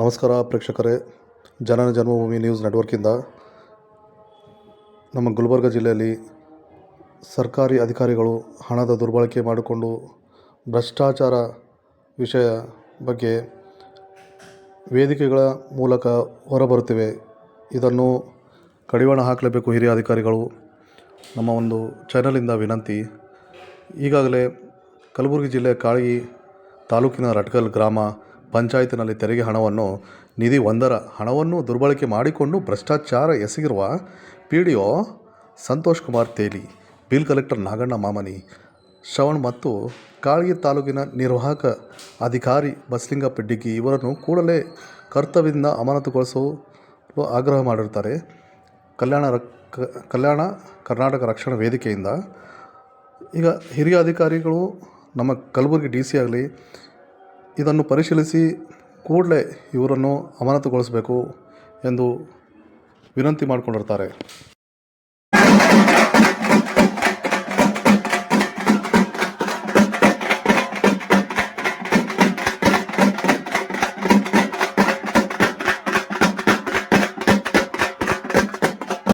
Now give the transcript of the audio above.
ನಮಸ್ಕಾರ ಪ್ರೇಕ್ಷಕರೇ. ಜನನ ಜನ್ಮಭೂಮಿ ನ್ಯೂಸ್ ನೆಟ್ವರ್ಕಿಂದ ನಮ್ಮ ಗುಲ್ಬರ್ಗ ಜಿಲ್ಲೆಯಲ್ಲಿ ಸರ್ಕಾರಿ ಅಧಿಕಾರಿಗಳು ಹಣದ ದುರ್ಬಳಕೆ ಮಾಡಿಕೊಂಡು ಭ್ರಷ್ಟಾಚಾರ ವಿಷಯ ಬಗ್ಗೆ ವೇದಿಕೆಗಳ ಮೂಲಕ ಹೊರಬರುತ್ತಿವೆ. ಇದನ್ನು ಕಡಿವಾಣ ಹಾಕಲೇಬೇಕು ಹಿರಿಯ ಅಧಿಕಾರಿಗಳು. ನಮ್ಮ ಒಂದು ಚಾನಲಿಂದ ವಿನಂತಿ, ಈಗಾಗಲೇ ಕಲಬುರಗಿ ಜಿಲ್ಲೆ ಕಾಳಗಿ ತಾಲೂಕಿನ ರಟ್ಕಲ್ ಗ್ರಾಮ ಪಂಚಾಯತಿನಲ್ಲಿ ತೆರಿಗೆ ಹಣವನ್ನು ನಿಧಿ ಒಂದರ ಹಣವನ್ನು ದುರ್ಬಳಕೆ ಮಾಡಿಕೊಂಡು ಭ್ರಷ್ಟಾಚಾರ ಎಸಗಿರುವ P D O Santosh Kumar Teli, bill collector Naganna Mamani, Shravan ಮತ್ತು ಕಾಳಗಿ ತಾಲೂಕಿನ ನಿರ್ವಾಹಕ ಅಧಿಕಾರಿ ಬಸಲಿಂಗಪ್ಪ ಡಿಗ್ಗಿ ಇವರನ್ನು ಕೂಡಲೇ ಕರ್ತವ್ಯದಿಂದ ಅಮಾನತುಗೊಳಿಸಲು ಆಗ್ರಹ ಮಾಡಿರ್ತಾರೆ ಕಲ್ಯಾಣ ರಕ್, ಕಲ್ಯಾಣ ಕರ್ನಾಟಕ ರಕ್ಷಣಾ ವೇದಿಕೆಯಿಂದ. ಈಗ ಹಿರಿಯ ಅಧಿಕಾರಿಗಳು ನಮ್ಮ ಕಲಬುರಗಿ ಡಿ ಸಿ ಆಗಲಿ ಇದನ್ನು ಪರಿಶೀಲಿಸಿ ಕೂಡಲೇ ಇವರನ್ನು ಅಮಾನತುಗೊಳಿಸಬೇಕು ಎಂದು ವಿನಂತಿ ಮಾಡಿಕೊಂಡಿರ್ತಾರೆ.